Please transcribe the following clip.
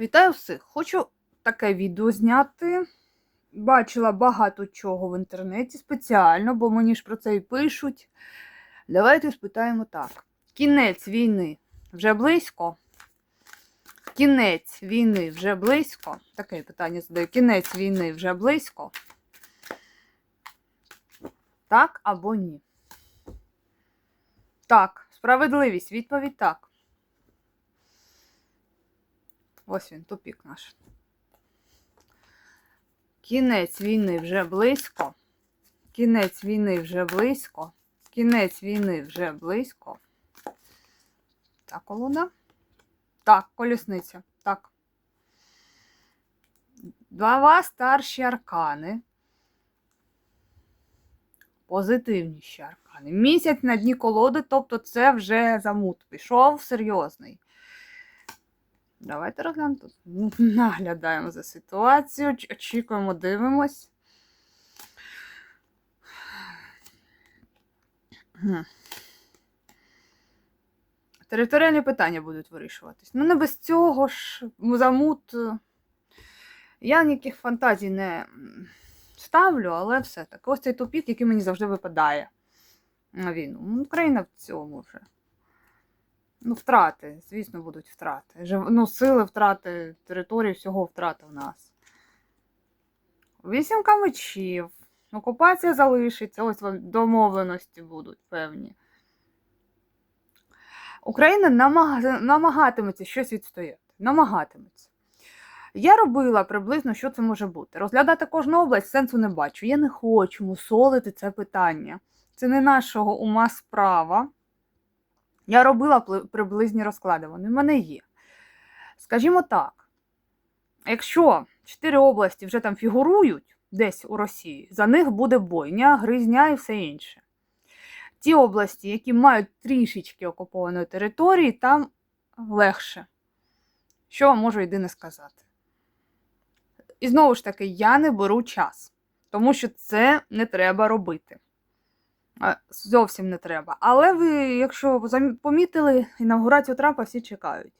Вітаю всіх! Хочу таке відео зняти. Бачила багато чого в інтернеті спеціально, бо мені ж про це і пишуть. Давайте спитаємо так. Кінець війни вже близько. Кінець війни вже близько. Таке питання задаю. Кінець війни вже близько. Так або ні? Так, справедливість. Відповідь так. Ось він, тупік наш. Кінець війни вже близько. Кінець війни вже близько. Кінець війни вже близько. Так, колода. Так, колісниця. Так. Два старші аркани. Позитивніші аркани. Місяць на дні колоди, тобто це вже замут пішов серйозний. Давайте розглянемо тут. Наглядаємо за ситуацією, очікуємо, дивимось. Територіальні питання будуть вирішуватись. Ну, не без цього ж замут. е, Я ніяких фантазій не ставлю, але все-таки ось цей тупік, який мені завжди випадає на війну. Ну, Україна в цьому вже. Ну, втрати, звісно, будуть втрати. Жив- Ну, сили втрати, території, всього втрати в нас. Вісімка мечів. Окупація залишиться, ось вам домовленості будуть певні. Україна намага- намагатиметься щось відстояти. Намагатиметься. Я робила приблизно, що це може бути. Розглядати кожну область сенсу не бачу. Я не хочу мусолити це питання. Це не нашого ума справа. Я робила приблизні розклади, вони в мене є. Скажімо так, якщо чотири області вже там фігурують десь у Росії, за них буде бойня, гризня і все інше. Ті області, які мають трішечки окупованої території, там легше. Що можу єдине сказати? І знову ж таки, я не беру час, тому що це не треба робити. Зовсім не треба. Але ви, якщо помітили, інаугурацію Трампа всі чекають.